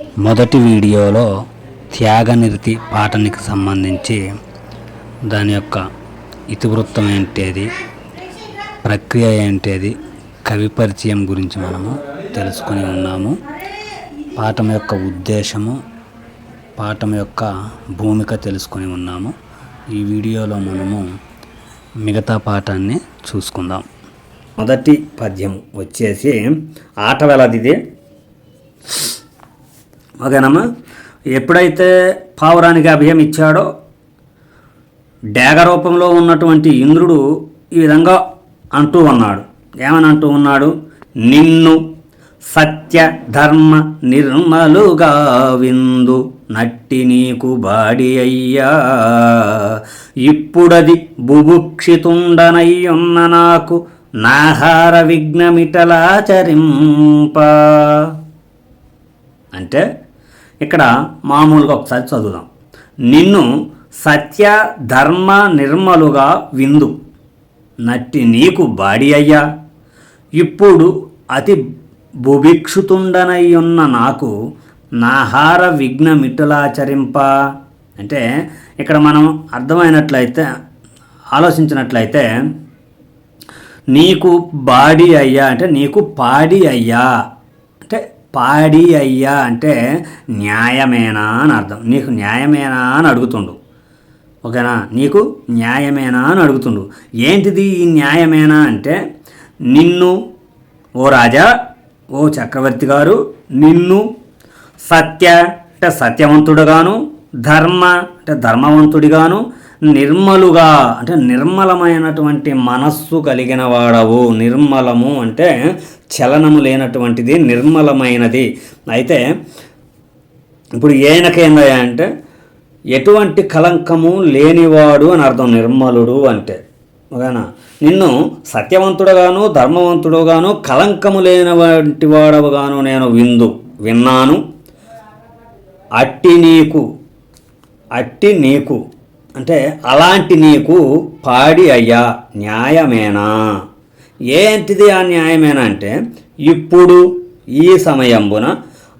మొదటి వీడియోలో త్యాగనిరతి పాఠానికి సంబంధించి దాని యొక్క ఇతివృత్తం ఏంటేది ప్రక్రియ ఏంటేది కవి పరిచయం గురించి మనము తెలుసుకొని ఉన్నాము. పాఠం యొక్క ఉద్దేశము పాఠం యొక్క భూమిక తెలుసుకొని ఉన్నాము. ఈ వీడియోలో మనము మిగతా పాఠాన్ని చూసుకుందాం. మొదటి పద్యం వచ్చేసి ఆట ఓకేనమ్మా? ఎప్పుడైతే పావురానికి అభయం ఇచ్చాడో డేగ రూపంలో ఉన్నటువంటి ఇంద్రుడు ఈ విధంగా అంటూ ఉన్నాడు. ఏమని అంటూ ఉన్నాడు? నిన్ను సత్య ధర్మ నిర్మలుగా విందు నట్టి నీకు బాడి అయ్యా. ఇప్పుడది బుభుక్షితుండనయ్యున్న నాకు నాహార విఘ్నమిటలాచరింప. అంటే ఇక్కడ మామూలుగా ఒకసారి చదువుదాం. నిన్ను సత్య ధర్మ నిర్మలుగా విందు. నట్టి నీకు బాడి అయ్యా. ఇప్పుడు అతి బుభిక్షుతుండనయ్యున్న నాకు నాహార విఘ్నమిటులాచరింప అంటే ఇక్కడ మనం అర్థమైనట్లయితే ఆలోచించినట్లయితే నీకు బాడి అయ్యా అంటే నీకు పాడి అయ్యా. పాడి అయ్యా అంటే న్యాయమేనా అని అర్థం. నీకు న్యాయమేనా అని అడుగుతుండు. ఓకేనా? నీకు న్యాయమేనా అని అడుగుతుండు. ఏంటిది ఈ న్యాయమేనా అంటే నిన్ను ఓ రాజా ఓ చక్రవర్తి గారు నిన్ను సత్య అంటే సత్యవంతుడుగాను ధర్మ అంటే ధర్మవంతుడిగాను నిర్మలుగా అంటే నిర్మలమైనటువంటి మనస్సు కలిగిన వాడవు. నిర్మలము అంటే చలనము లేనటువంటిది నిర్మలమైనది. అయితే ఇప్పుడు ఏనకేందా అంటే ఎటువంటి కలంకము లేనివాడు అని అర్థం నిర్మలుడు అంటే. ఓకేనా? నిన్ను సత్యవంతుడుగాను ధర్మవంతుడుగాను కలంకము లేనటువంటి వాడవుగాను నేను విందు విన్నాను. అట్టి నీకు అట్టి నీకు. అంటే అలాంటి నీకు పాడి అయ్యా న్యాయమేనా? ఏంటిది ఆ న్యాయమేనా అంటే ఇప్పుడు ఈ సమయంబున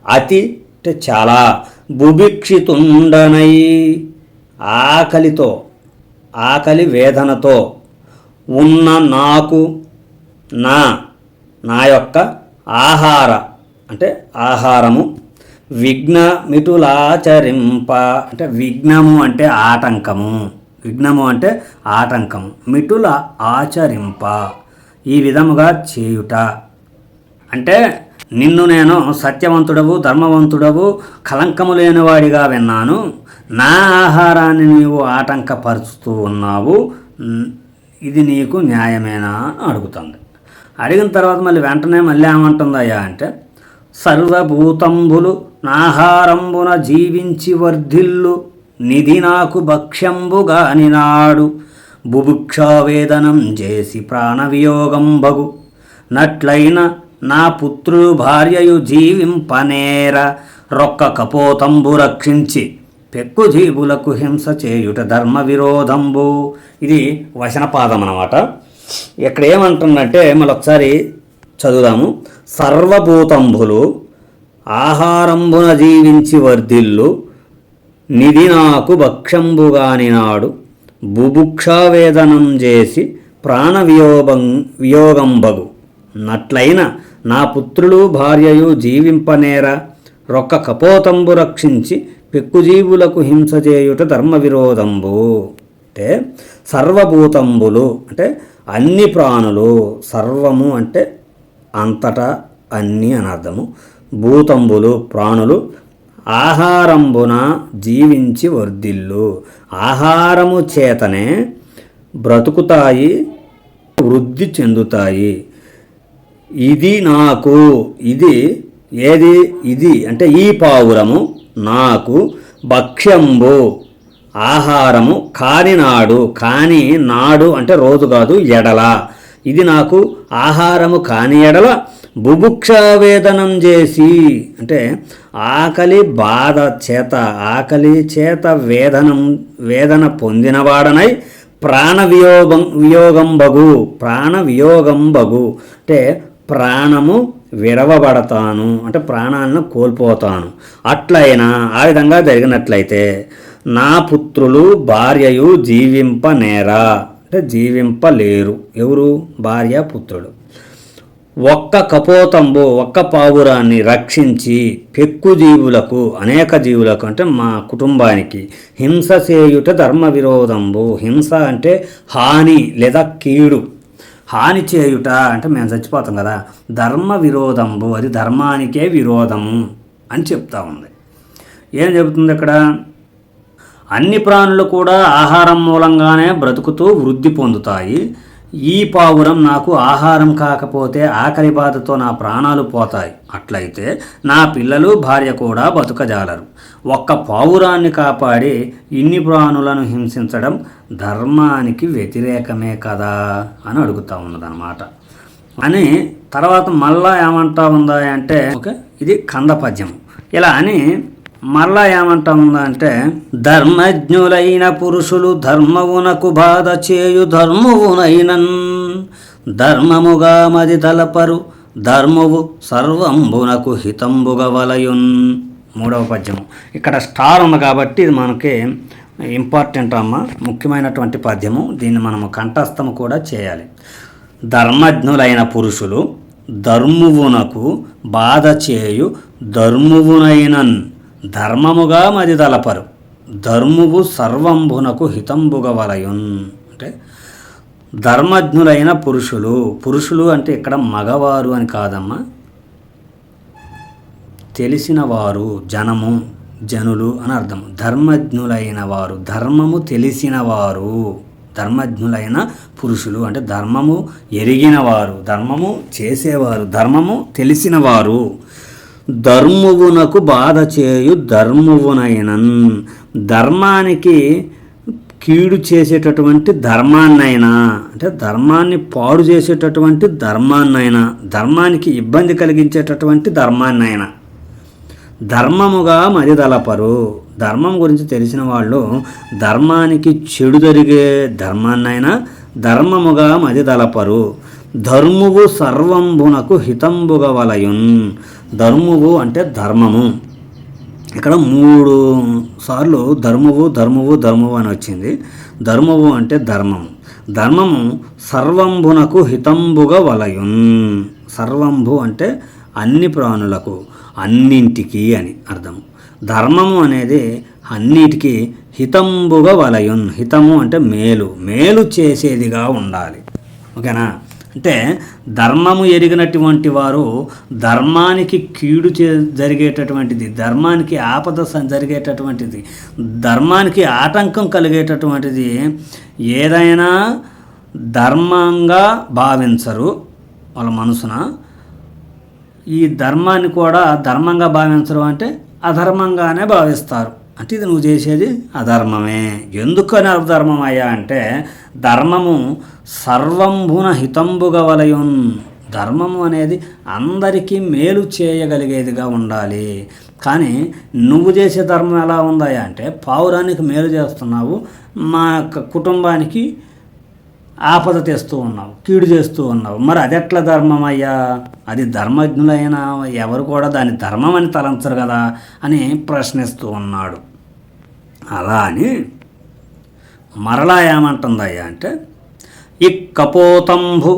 అతి అంటే చాలా బుభిక్షితుండనై ఆకలితో ఆకలి వేదనతో ఉన్న నాకు నా నా యొక్క ఆహార అంటే ఆహారము విఘ్న మిటులాచరింప అంటే విఘ్నము అంటే ఆటంకము. విఘ్నము అంటే ఆటంకము. మిటుల ఆచరింప. ఈ విధముగా చేయుట. అంటే నిన్ను నేను సత్యవంతుడవు ధర్మవంతుడవు కలంకము లేనివాడిగా విన్నాను. నా ఆహారాన్ని నీవు ఆటంకపరుచుతూ ఉన్నావు. ఇది నీకు న్యాయమేనా అని అడుగుతుంది. అడిగిన తర్వాత మళ్ళీ వెంటనే మళ్ళీ ఏమంటుందయ్యా అంటే సర్వభూతంబులు నాహారంబున జీవించి వర్ధిల్లు నిధి నాకు భక్ష్యంబుగాని నాడు. బుభుక్షావేదనం చేసి ప్రాణవియోగంబగు నట్లైన నా పుత్రులు భార్యయు జీవింపనేర రొక్క కపోతంబు రక్షించి పెక్కు జీవులకు హింస చేయుట ధర్మ విరోధంబు ఇది వచనపాదం అన్నమాట ఇక్కడ ఏమంటుందంటే మళ్ళీ ఒకసారి చదువుదాము. సర్వభూతంబులు ఆహారంబున జీవించి వర్ధిల్లు నిధి నాకు భక్షంబుగాని నాడు బుభుక్షావేదనం చేసి ప్రాణ వియోగం వియోగంబగు. నట్లైన నా పుత్రులు భార్యయు జీవింపనేర రొక్క కపోతంబు రక్షించి పెక్కుజీవులకు హింస చేయుట ధర్మ విరోధంబు అంటే సర్వభూతంబులు అంటే అన్ని ప్రాణులు సర్వము అంటే అంతటా అన్నీ అని భూతంబులు ప్రాణులు ఆహారంబున జీవించి వర్ధిల్లు. ఆహారము చేతనే బ్రతుకుతాయి వృద్ధి చెందుతాయి. ఇది నాకు ఇది ఏది? ఇది అంటే ఈ పావురము నాకు భక్ష్యంబు. ఆహారము కాని నాడు కాని నాడు అంటే రోజు కాదు ఎడల. ఇది నాకు ఆహారము కాని ఎడల బుభుక్షావేదనం చేసి అంటే ఆకలి బాధ చేత ఆకలి చేత వేదనం వేదన పొందినవాడనై ప్రాణ వియోగం వియోగం బగు ప్రాణ వియోగం బగు. అంటే ప్రాణము విరవబడతాను అంటే ప్రాణాలను కోల్పోతాను. అట్లయినా ఆ విధంగా జరిగినట్లయితే నా పుత్రులు భార్యయు జీవింపనేరా. అంటే జీవింపలేరు. ఎవరు? భార్య పుత్రుడు. ఒక్క కపోతంబు ఒక్క పావురాన్ని రక్షించి పెక్కు జీవులకు అనేక జీవులకు అంటే మా కుటుంబానికి హింస చేయుట ధర్మ విరోధంబు. హింస అంటే హాని లేదా కీడు. హాని చేయుట అంటే మేము చచ్చిపోతాం కదా. ధర్మ విరోధంబు. అది ధర్మానికే విరోధము అని చెప్తా ఉంది. ఏం చెబుతుంది ఇక్కడ అన్ని ప్రాణులు కూడా ఆహారం మూలంగానే బ్రతుకుతూ వృద్ధి పొందుతాయి. ఈ పావురం నాకు ఆహారం కాకపోతే ఆకలి బాధతో నా ప్రాణాలు పోతాయి. అట్లయితే నా పిల్లలు భార్య కూడా బతుకజాలరు. ఒక్క పావురాన్ని కాపాడి ఇన్ని ప్రాణులను హింసించడం ధర్మానికి వ్యతిరేకమే కదా అని అడుగుతూ ఉన్నదన్నమాట. అని తర్వాత మళ్ళా ఏమంటా ఉందా అంటే ఓకే ఇది కంద పద్యం ఇలా అని మళ్ళా ఏమంటా ఉందా అంటే ధర్మజ్ఞులైన పురుషులు ధర్మవునకు బాధ చేయు ధర్మవునైనన్ ధర్మముగా మది తలపరు ధర్మవు సర్వంబునకు హితంబుగ వలయున్. మూడవ పద్యం ఇక్కడ స్టార్ ఉంది కాబట్టి ఇది మనకి ఇంపార్టెంట్ అమ్మ ముఖ్యమైనటువంటి పద్యము. దీన్ని మనము కంఠస్థము కూడా చేయాలి. ధర్మజ్ఞులైన పురుషులు ధర్మువునకు బాధ చేయు ధర్మువునైనన్ ధర్మముగా మది తలపరు. ధర్మువు సర్వంభునకు హితంబుగవలయున్. అంటే ధర్మజ్ఞులైన పురుషులు పురుషులు అంటే ఇక్కడ మగవారు అని కాదమ్మా. తెలిసిన వారు జనము జనులు అని అర్థం. ధర్మజ్ఞులైన వారు ధర్మము తెలిసిన వారు ధర్మజ్ఞులైన పురుషులు అంటే ధర్మము ఎరిగిన వారు ధర్మము చేసేవారు ధర్మము తెలిసిన వారు ధర్మువునకు బాధ చేయు ధర్మువునైనన్ ధర్మానికి కీడు చేసేటటువంటి ధర్మాన్నైనా అంటే ధర్మాన్ని పాడు చేసేటటువంటి ధర్మాన్నైనా ధర్మానికి ఇబ్బంది కలిగించేటటువంటి ధర్మాన్నైనా. ధర్మముగా మరిదలపరు. ధర్మం గురించి తెలిసిన వాళ్ళు ధర్మానికి చెడు జరిగే ధర్మాన్నైనా ధర్మముగా మరిదలపరు. ధర్మువు సర్వంబునకు హితంబుగ వలయున్. ధర్మువు అంటే ధర్మము. ఇక్కడ మూడు సార్లు ధర్మవు ధర్మవు ధర్మవు అని వచ్చింది. ధర్మవు అంటే ధర్మము. ధర్మము సర్వంభునకు హితంబుగా వలయున్. సర్వంభు అంటే అన్ని ప్రాణులకు అన్నింటికి అని అర్థం. ధర్మము అనేది అన్నిటికీ హితంబుగా వలయున్. హితము అంటే మేలు. మేలు చేసేదిగా ఉండాలి. ఓకేనా? అంటే ధర్మము ఎరిగినటువంటి వారు ధర్మానికి కీడు చే జరిగేటటువంటిది ధర్మానికి ఆపద జరిగేటటువంటిది ధర్మానికి ఆటంకం కలిగేటటువంటిది ఏదైనా ధర్మంగా భావించరు వాళ్ళ మనసున. ఈ ధర్మాన్ని కూడా ధర్మంగా భావించరు అంటే అధర్మంగానే భావిస్తారు. అంటే ఇది నువ్వు చేసేది అధర్మమే. ఎందుకని అధర్మం అయ్యా అంటే ధర్మము సర్వంభున హితంబుగవలయున్ ధర్మము అనేది అందరికీ మేలు చేయగలిగేదిగా ఉండాలి. కానీ నువ్వు చేసే ధర్మం ఎలా ఉందాయా అంటే పావురానికి మేలు చేస్తున్నావు మా యొక్క కుటుంబానికి ఆపద తెస్తూ ఉన్నావు కీడు చేస్తూ ఉన్నావు. మరి అది ఎట్లా ధర్మం అయ్యా అది ధర్మజ్ఞులైన ఎవరు కూడా దాని ధర్మం అని తలంచరు కదా అని ప్రశ్నిస్తూ ఉన్నాడు. అలా అని మరలా ఏమంటుందయ్యా అంటే ఈ కపోతంబు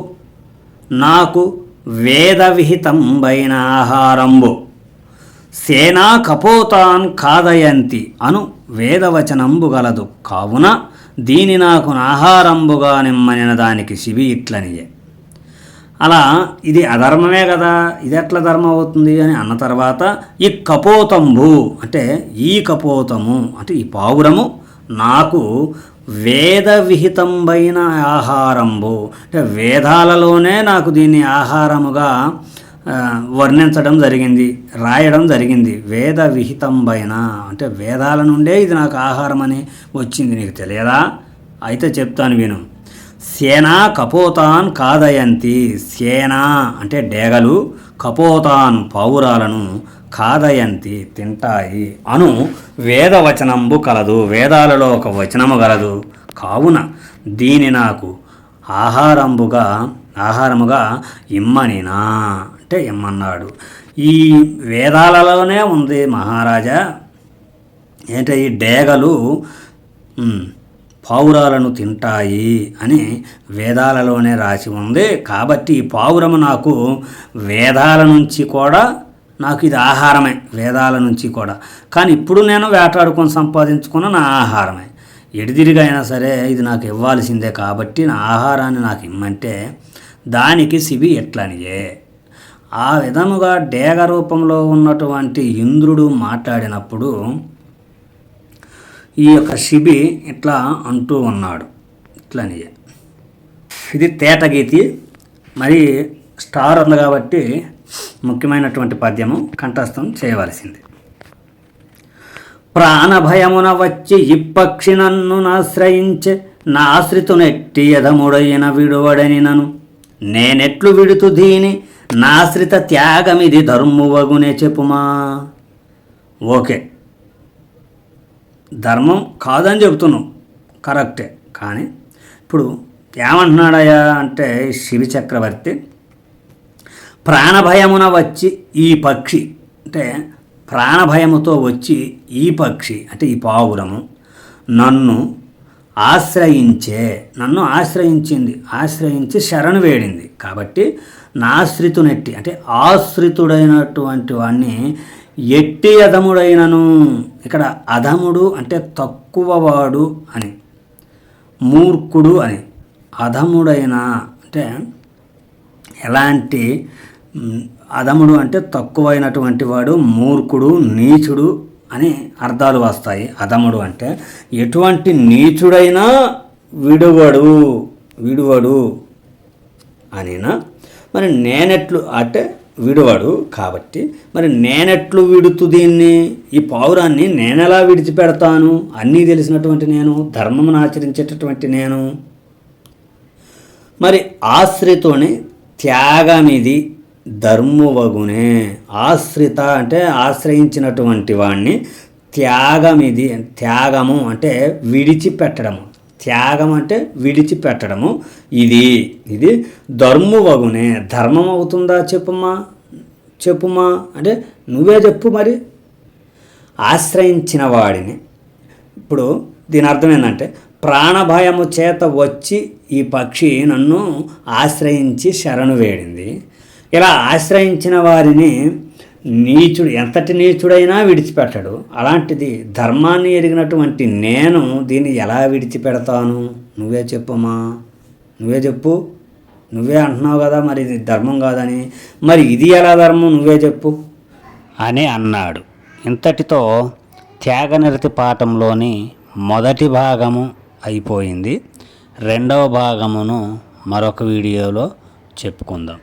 నాకు వేదవిహితంబైన ఆహారంబు. సేనా కపోతాన్ కాదయంతి అను వేదవచనంబు గలదు. కావున దీని నాకు ఆహారంబుగా నిమ్మనిన దానికి శివి ఇట్లనియే. అలా ఇది అధర్మమే కదా ఇది ఎట్లా ధర్మం అవుతుంది అని అన్న తర్వాత ఈ కపోతంబు అంటే ఈ కపోతము అంటే ఈ పావురము నాకు వేద విహితంబైన ఆహారంబు. అంటే వేదాలలోనే నాకు దీన్ని ఆహారముగా వర్ణించడం జరిగింది రాయడం జరిగింది. వేద విహితంబైన అంటే వేదాల నుండే ఇది నాకు ఆహారం అని వచ్చింది. నీకు తెలియదా? అయితే చెప్తాను విను. సేనా కపోతాన్ కాదయంతి. సేనా అంటే డేగలు కపోతాన్ పావురాలను కాదయంతి తింటాయి. అను వేదవచనంబు కలదు వేదాలలో ఒక వచనము గలదు. కావున దీని నాకు ఆహారంబుగా ఆహారముగా ఇమ్మనినా అంటే ఇమ్మన్నాడు. ఈ వేదాలలోనే ఉంది మహారాజా. ఏంటంటే ఈ డేగలు పావురాలను తింటాయి అని వేదాలలోనే రాసి ఉంది. కాబట్టి ఈ పావురము నాకు వేదాల నుంచి కూడా నాకు ఇది ఆహారమే వేదాల నుంచి కూడా. కానీ ఇప్పుడు నేను వేటాడుకొని సంపాదించుకున్న నా ఆహారమే. ఎడిదిరిగైనా సరే ఇది నాకు ఇవ్వాల్సిందే కాబట్టి నా ఆహారాన్ని నాకు ఇమ్మంటే దానికి శిబి ఎట్లనియే? ఆ విధముగా డేగ రూపంలో ఉన్నటువంటి ఇంద్రుడు మాట్లాడినప్పుడు ఈ యొక్క శిబి ఇట్లా అంటూ ఉన్నాడు. ఇట్లనియే. ఇది తేటగీతి మరి స్టార్ ఉంది కాబట్టి ముఖ్యమైనటువంటి పద్యము కంఠస్థం చేయవలసింది. ప్రాణభయమున వచ్చి ఇప్పక్షి నన్ను నాశ్రయించే నాశ్రితునెట్టి యధముడైన విడువడని నను నేనెట్లు విడుతు దీని నాశ్రిత త్యాగమిది ధర్మువగునే చెప్పుమా. ఓకే. ధర్మం కాదని చెబుతున్నాం. కరెక్టే. కానీ ఇప్పుడు ఏమంటున్నాడయ్యా అంటే శివి చక్రవర్తి ప్రాణభయమున వచ్చి ఈ పక్షి అంటే ప్రాణభయముతో వచ్చి ఈ పక్షి అంటే ఈ పావురము నన్ను ఆశ్రయించే నన్ను ఆశ్రయించింది ఆశ్రయించి శరణు వేడింది. కాబట్టి నాశ్రితునెట్టి అంటే ఆశ్రితుడైనటువంటి వాణ్ణి ఎట్టి అధముడైనను ఇక్కడ అధముడు అంటే తక్కువవాడు అని మూర్ఖుడు అని అధముడైన అంటే ఎలాంటి అధముడు అంటే తక్కువైనటువంటి వాడు మూర్ఖుడు నీచుడు అని అర్థాలు వస్తాయి. అధముడు అంటే ఎటువంటి నీచుడైనా విడువడు విడువడు అనినా. మరి నేనెట్లు అంటే విడువడు కాబట్టి మరి నేనెట్లు విడుతు దీన్ని? ఈ పావురాన్ని నేనెలా విడిచిపెడతాను? అన్నీ తెలిసినటువంటి నేను ధర్మమును ఆచరించేటటువంటి నేను. మరి ఆశ్రయతోనే త్యాగం ఇది ధర్మువగునే ఆశ్రిత అంటే ఆశ్రయించినటువంటి వాణ్ణి ఇది. త్యాగము అంటే విడిచిపెట్టడము. త్యాగం అంటే విడిచిపెట్టడము ఇది. ఇది ధర్మువగునే ధర్మం అవుతుందా చెప్పుమా? చెప్పుమా? అంటే నువ్వే చెప్పు మరి. ఆశ్రయించిన వాడిని. ఇప్పుడు దీని అర్థం ఏంటంటే ప్రాణభయము చేత వచ్చి ఈ పక్షి నన్ను ఆశ్రయించి శరణు వేడింది. ఇలా ఆశ్రయించిన వారిని నీచుడు ఎంతటి నీచుడైనా విడిచిపెట్టడు. అలాంటిది ధర్మాన్ని ఎరిగినటువంటి నేను దీన్ని ఎలా విడిచిపెడతాను? నువ్వే చెప్పమ్మా. నువ్వే చెప్పు. నువ్వే అంటున్నావు కదా మరి ఇది ధర్మం కాదని. మరి ఇది ఎలా ధర్మం? నువ్వే చెప్పు. అని అన్నాడు. ఇంతటితో త్యాగనిరతి పాఠంలోని మొదటి భాగము అయిపోయింది. రెండవ భాగమును మరొక వీడియోలో చెప్పుకుందాం.